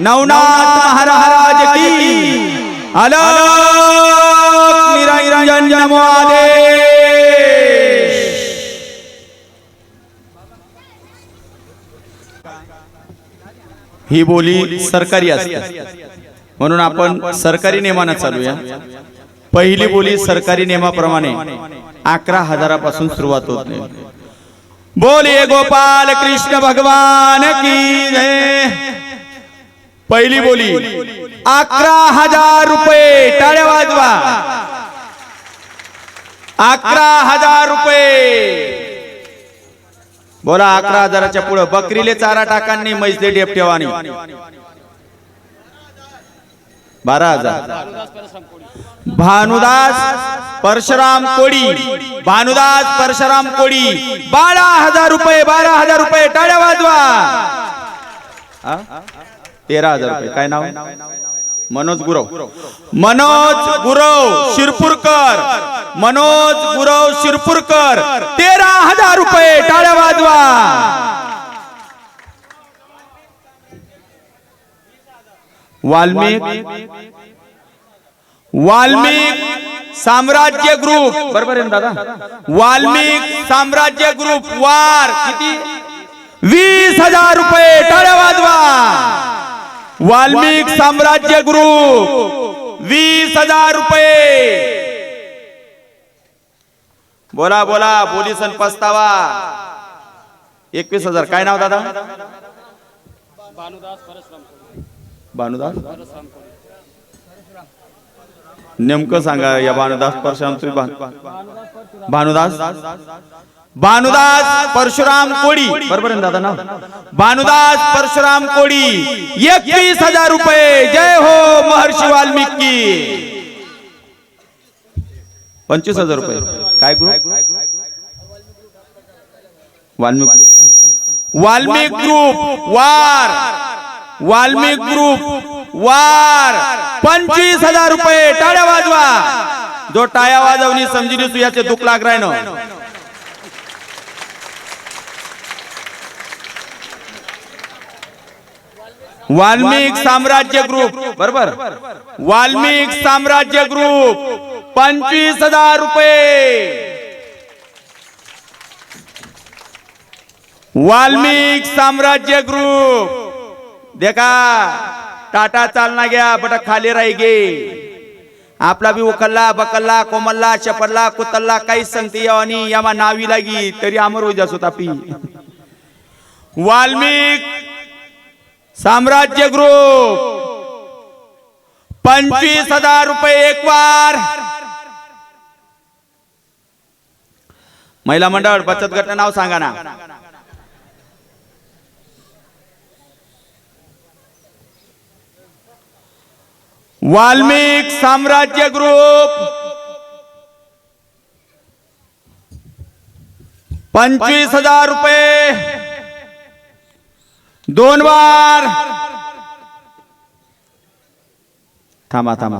नवनाथ महाराज की। अलग निरंजन नमो आदेश ही बोली सरकारी असते. म्हणून आपण सरकारी नियमानं चालूया. पहिली बोली सरकारी नियमाप्रमाणे अकरा हजारापासून सुरुवात होते बोलिये गोपाल कृष्ण भगवान की जय. पहिली बोली. अकरा हजार रुपये. टाळ्या वाजवा. अकरा हजार रुपये. बोला अकरा हजाराच्या पुढे. बकरीले चारा टाकांनी मैसले डेप ठेवानी बारा हजार. भानुदास परशुराम कोडी. भानुदास परशुराम कोडी. बारा हजार रुपये बारा हजार रुपये. टाळ्या वाजवा? तेरा हजार रुपये. काय नाव? मनोज गुरव. मनोज गुरव. शिरपूरकर. मनोज गुरव शिरपूरकर. तेरा हजार रुपये टाळ्या वाजवा. वाल्मिक. वाल्मिक साम्राज्य ग्रुप. बरोबर आहे दादा? वाल्मिक साम्राज्य ग्रुप. वार. किती? वीस हजार रुपये. टाळ्या वाजवा. वाल्मिक साम्राज्य ग्रुप वीस हजार रुपये. बोला बोला पोलिसन पस्तावा. एकवीस हजार. काय नाव दादा? भानुदास नेमकं सांगा या भानुदास परशुराम भानुदास? भानुदास परशुराम कोळी. बरोबर दादा ना दादा भानुदास परशुराम कोळी एकवीस हजार रुपये. जय हो महर्षी वाल्मिकी. पंचवीस हजार रुपये. काय ग्रुप वाल्मिक वाल्मिक ग्रुप वार. वाल्मिक ग्रुप वार. पंचवीस हजार रुपये. टाळ्या वाजवा. जो टाळ्या वाजवणी समजिनी याचे दुःख लाग राय वाल्मिक साम्राज्य ग्रुप. बरोबर? वाल्मिक साम्राज्य ग्रुप. पंचवीस हजार रुपये. वाल्मिक साम्राज्य ग्रुप. देखा टाटा चालना घ्या बट खाली राही गे आपला बी उकल्ला बकल्ला कोमल्ला चपल्ला कुतल्ला काहीच सांगते आणि यामा नावी लागी तरी अमर होई जासो तापी वाल्मिक साम्राज्य ग्रुप। पंचवीस हजार रुपये एक वार। महिला मंडळ बचत गट नाव सांगा ना. वाल्मिक साम्राज्य ग्रुप। पंचवीस हजार रुपये। दोन वार थांबा थांबा.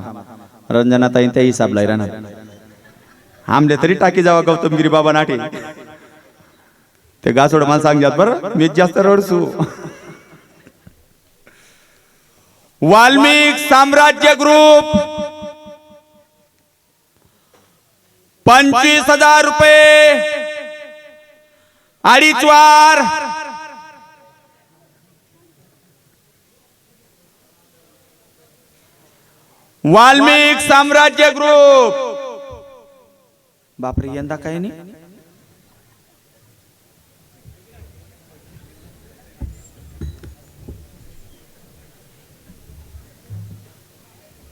रंजनाताई त्या हिसाबला राहणार. आमले तरी टाकी जावा गौतमगिरी बाबा नाटे. ते गासोड मला सांगतात बरं मी जास्त रडसू. वाल्मिक साम्राज्य ग्रुप. पंचवीस हजार रुपये. अडीच वार. वाल्मिक साम्राज्य ग्रुप. बापरे यंदा काय नाही?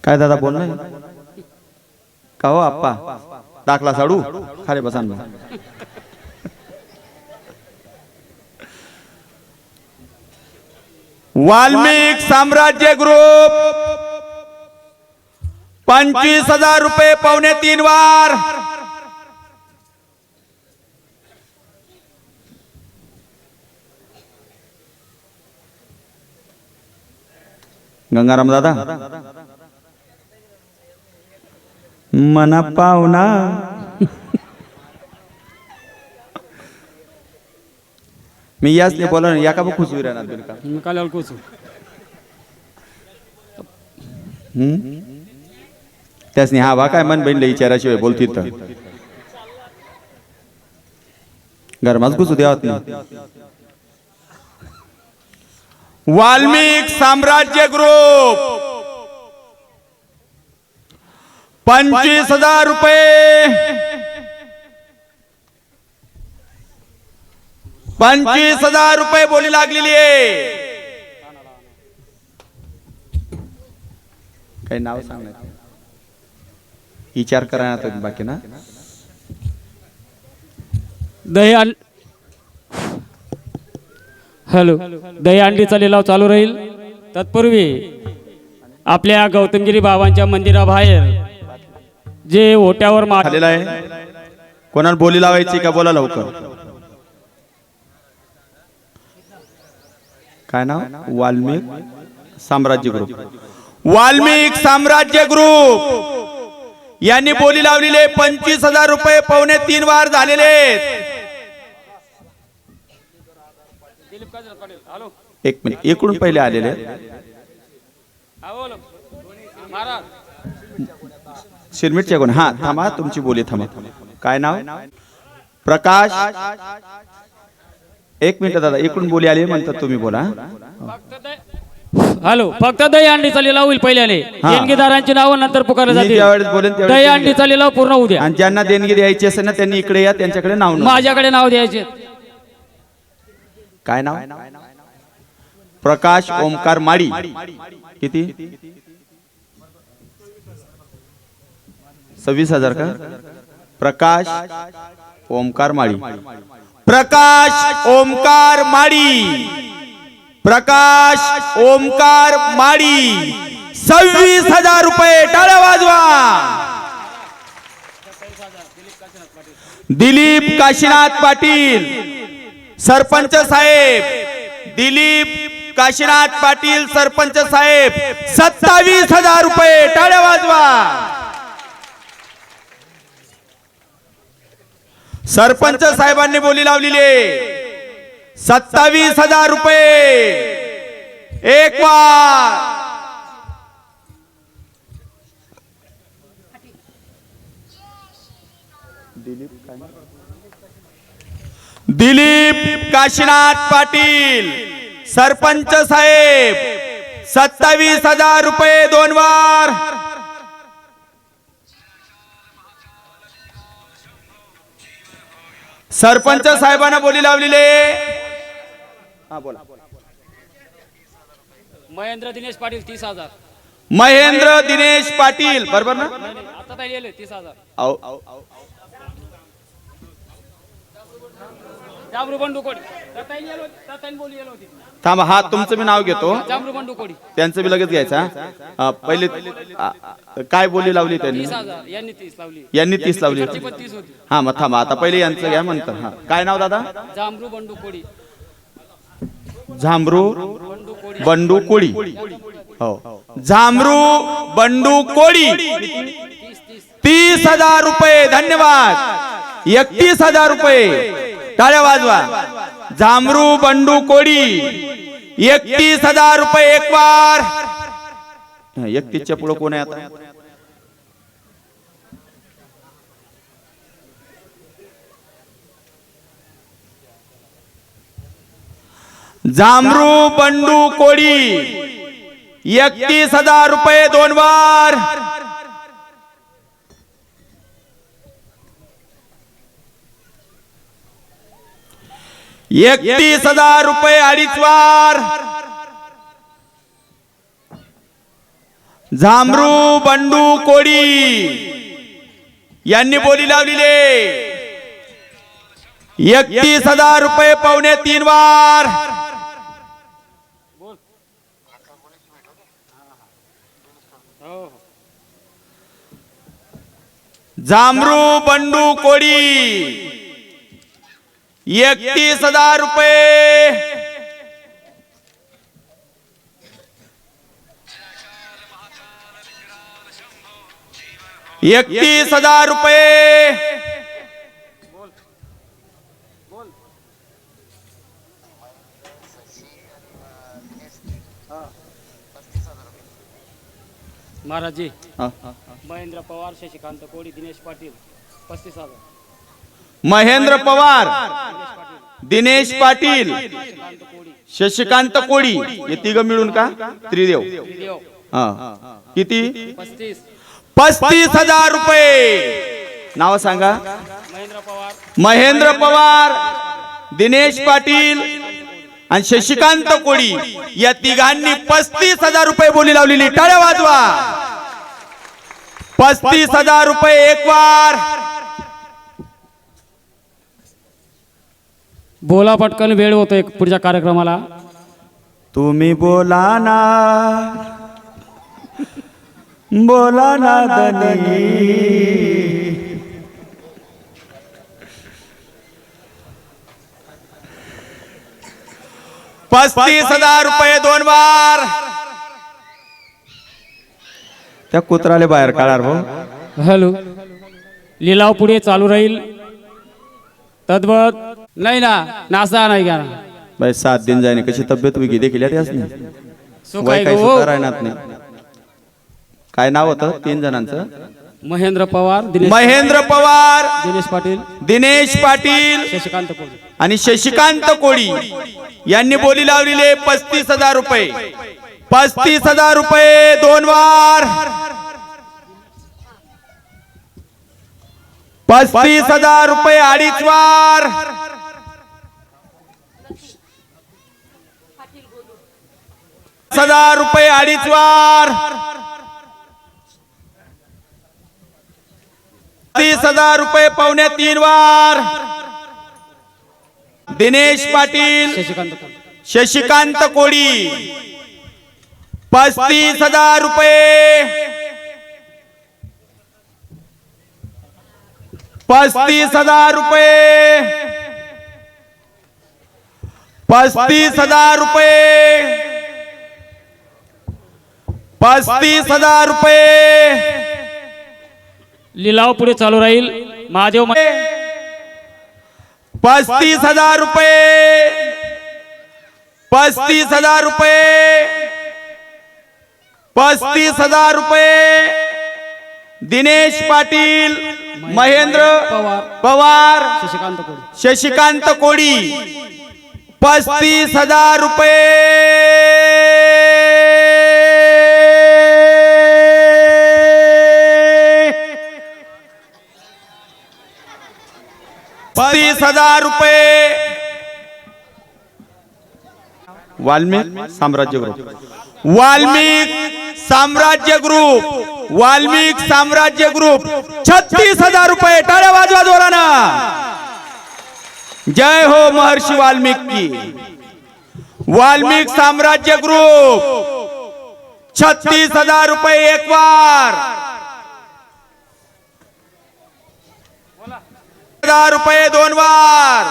काय दादा बोल का हो आप्पा? दाखला साडू? खाली बसा ना. वाल्मिक साम्राज्य ग्रुप. पंचवीस हजार रुपये पावणे तीन वार. गंगाराम दादा. मना पाहुणा मी याच नाही. बोला या का खुश होई राहणार काल कोच हम्म? त्यासनी हा वा काय मन बहिणीला विचाराशिवाय बोलतील तर? गरमाच घुसू द्यावत वाल्मिक साम्राज्य ग्रुप. पंचवीस हजार रुपये. पंचवीस हजार रुपये बोली लागलेली आहे. काही नाव सांगण्यात विचार करा तुम्ही बाकी ना दही हॅलो. दही अंडीचा लिलाव चालू राहील. तत्पूर्वी आपल्या गौतमगिरी बाबांच्या मंदिराबाहेर जे ओट्यावर मा झालेला आहे. कोणाला बोली लावायची का बोला लवकर. काय नाव? वाल्मिक साम्राज्य ग्रुप वाल्मिक साम्राज्य ग्रुप यांनी बोली लावलेले पंचवीस हजार रुपये पावणे तीन वार झालेले आहेत. एक मिनिट इकडून पहिले आलेले. शिरमिटच्या कोण हा थांबा तुमची बोली थांबा. काय नाव? प्रकाश. एक मिनिट दादा इकडून बोली आली म्हणतात तुम्ही बोला. हॅलो फक्त दही अंडीचा लिलाव होईल पहिल्याने हा. देणगीदारांची नावं नंतर पुकारले मी ज्यावेळेस जातील बोलेन त्यावेळेस दही देणगी अंडीचा लिलाव पूर्ण होऊ द्या. आणि ज्यांना देणगी द्यायची असेल ना त्यांनी इकडे या त्यांच्याकडे नाव नोंद. माझ्याकडे नाव द्यायचे. काय नाव? प्रकाश ओमकार माडी. किती? सव्वीस हजार का? प्रकाश ओमकार माडी. प्रकाश ओमकार माडी. प्रकाश ओमकार माडी सव्वीस हजार रुपये टाळ्या वाजवा दिलीप काशीनाथ पाटील सरपंच साहेब दिलीप काशीनाथ पाटील सरपंच साहेब सत्तावीस हजार रुपये टाळ्या वाजवा सरपंच साहेबांनी बोली लावलेली आहे. सत्तावीस हजार रुपये. एक वार दिलीप काशीनाथ. पाटील सरपंच साहेब सत्तावीस हजार रुपये दोन वार सरपंच साहेबांना बोली लावलेले हा बोला. महेंद्र दिनेश पाटील तीस हजार. महेंद्र दिनेश पाटील बरोबर ना? आता काय लिहिले तीस हजार. अहो, बोली होती थांबा हा तुमचं मी नाव घेतो. त्यांचं बी लगेच घ्यायचं हा. पहिले काय बोली लावली त्यांनी? तीस हजार यांनी तीस लावली. यांनी तीस लावली. ती पण तीस होती. हा मग थांबा आता पहिले यांचं घ्या म्हणतात हा. काय नाव दादा? जांभरू बंडू कोडी झांबरू बंडू कोळी. हो. झांबरू बंडू कोळी. तीस हजार रुपये धन्यवाद. एकतीस हजार रुपये. टाळ्या वाजवा. झांबरू बंडू कोळी. एकतीस हजार रुपये एक वार. एकतीसच्या पुढे कोण आहे आता? जामरू बंडू कोळी. एकतीस हजार रुपये दोन वार. एकतीस हजार रुपये अडीच वार. झामरू बंडू कोळी. यांनी बोली लावलेली. एकतीस हजार रुपये पावणे तीन वार. जामरू बंडू कोळी. एकतीस हजार रुपये. एकतीस हजार रुपये. महाराजी. हा. महेंद्र पवार शशिकांत कोळी दिनेश पाटील पस्तीस हजार. महेंद्र पवार दिनेश पाटील शशिकांत कोळी शशिकांत कोळी. हे तिघ मिळून का? त्रिदेव. त्रिदेव. हा. किती? पस्तीस. पस्तीस हजार रुपये. नाव सांगा. महेंद्र पवार. महेंद्र पवार दिनेश पाटील आणि शशिकांत कोळी या तिघांनी पस्तीस हजार रुपये बोली लावलेली टाळ्या वाजवा. पस्तीस हजार रुपये एक वार. बोला पटकन वेळ होतोय पुढच्या कार्यक्रमाला. तुम्ही बोला ना. बोला ना दनी पस्तीस हजार रुपये दोन बार. त्या कुत्राले बाहेर काढार भाऊ. हॅलो. लिलाव पुढे चालू राहील. तद्वत. नाही ना नासा नाही ना बाई सात दिन जाणे कशी तब्येत वेगळी देखील आहे वय काही गो. सुद्धा राहणार नाही. काय नाव होतं? तीन जणांचं? महेंद्र पवार दिनेश महेंद्र पवार दिनेश पाटील दिनेश पाटील शशिकांत कोळी. आणि शशिकांत कोळी यांनी बोली लावलेले पस्तीस हजार रुपये. पस्तीस हजार रुपये दोन वार. पस्तीस हजार रुपये अडीच वार. हजार रुपये अडीच वार. पस्तीस हजार रुपये पावणे तीन वार. दिनेश पाटील शशिकांत शशिकांत कोळी पस्तीस हजार रुपये. पस्तीस हजार रुपये. पस्तीस हजार रुपये. पस्तीस हजार रुपये. लिलाव पुढे चालू राहील. महादेव पस्तीस हजार रुपये. पस्तीस हजार रुपये. पस्तीस हजार रुपये. दिनेश पाटील महेंद्र पवार पवार शशिकांत कोळी शशिकांत कोळी. पस्तीस हजार रुपये. पस्तीस हज़ार रुपये। वाल्मिक साम्राज्य ग्रुप। वाल्मिक साम्राज्य ग्रुप। वाल्मिक साम्राज्य ग्रुप। छत्तीस हज़ार रुपये। टाळ्या वाजवा जोरानं जय हो महर्षी वाल्मिकी। वाल्मीकि साम्राज्य ग्रुप। छत्तीस हज़ार रुपये एक वार हज़ार रुपये दोन वार।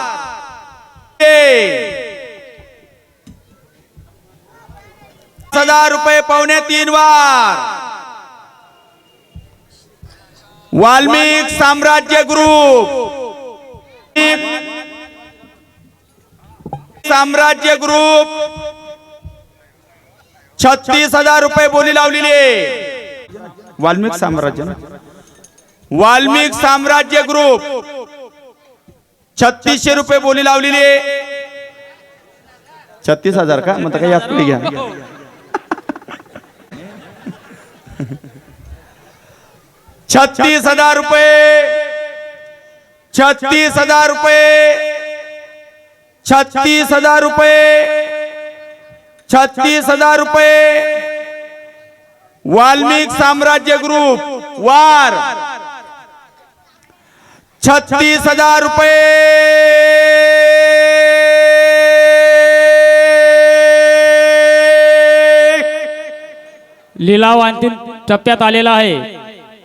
हज़ार रुपये पावणे तीन वार। वाल्मिक साम्राज्य ग्रुप। साम्राज्य ग्रुप। छत्तीस हज़ार रुपये बोली लावलेली आहे। वाल्मिक साम्राज्य? वाल्मिक साम्राज्य ग्रुप। छत्तीसशे रुपये बोली लावलेली आहे. छत्तीस हजार का? म्हणता काही यात घ्या. छत्तीस हजार रुपये. छत्तीस हजार रुपये. छत्तीस हजार रुपये. छत्तीस हजार रुपये. वाल्मिक साम्राज्य ग्रुप वार. छत्तीस हजार रुपये। लिलाव अंतिम टप्प्यात आलेला आहे.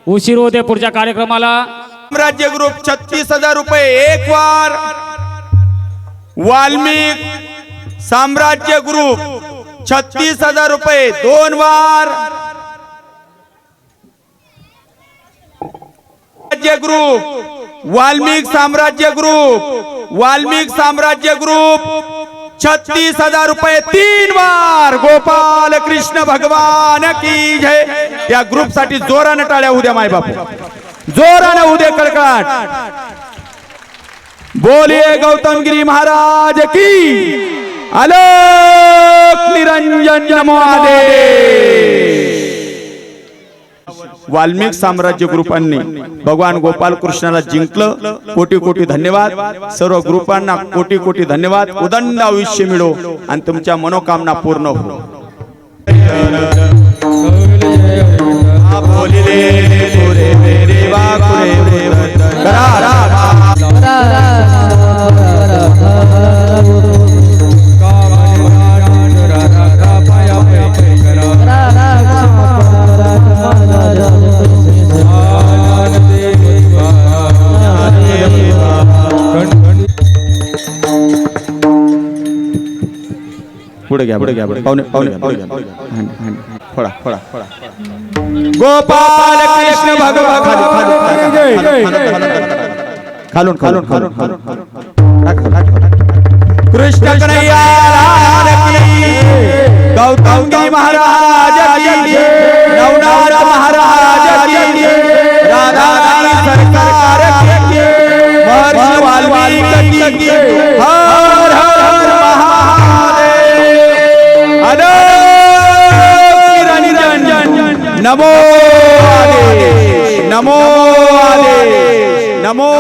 उशीर होते पुढच्या कार्यक्रमाला. साम्राज्य ग्रुप छत्तीस हजार रुपये एक वार. वाल्मिक साम्राज्य ग्रुप छत्तीस हजार रुपये दोन वार. साम्राज्य ग्रुप वाल्मिक साम्राज्य ग्रुप वाल्मिक साम्राज्य ग्रुप छत्तीस हजार रुपये तीन बार गोपाल कृष्ण भगवान की जय. त्या ग्रुपसाठी जोरानं टाळ्या उद्या माय बापू. जोरानं उद्या कडकडाट. बोलिए गौतमगिरी महाराज की. आलोक निरंजन नमोदे वाल्मिक साम्राज्य ग्रुपांनी भगवान गोपाल कृष्णाला जिंकलं कोटी कोटी धन्यवाद सर्व ग्रुपांना कोटी कोटी धन्यवाद उदंड आयुष्य मिळो आणि तुमच्या मनोकामना पूर्ण हो पुढे घ्या पुढे घ्या पुढे पाहुणे पाहुणे पाहुणे हंड. फोडा फोडा फोडा. गोपाल कृष्ण भगवान खालून खालून खालून खालून कृष्ण कन्हैया गौतम महाराज नवनाथ महाराज राधा सरकार महर्षि वाल्मीकि हर हर महादेव। अलोक निरंजन नमो आदेश नमो आदेश नमो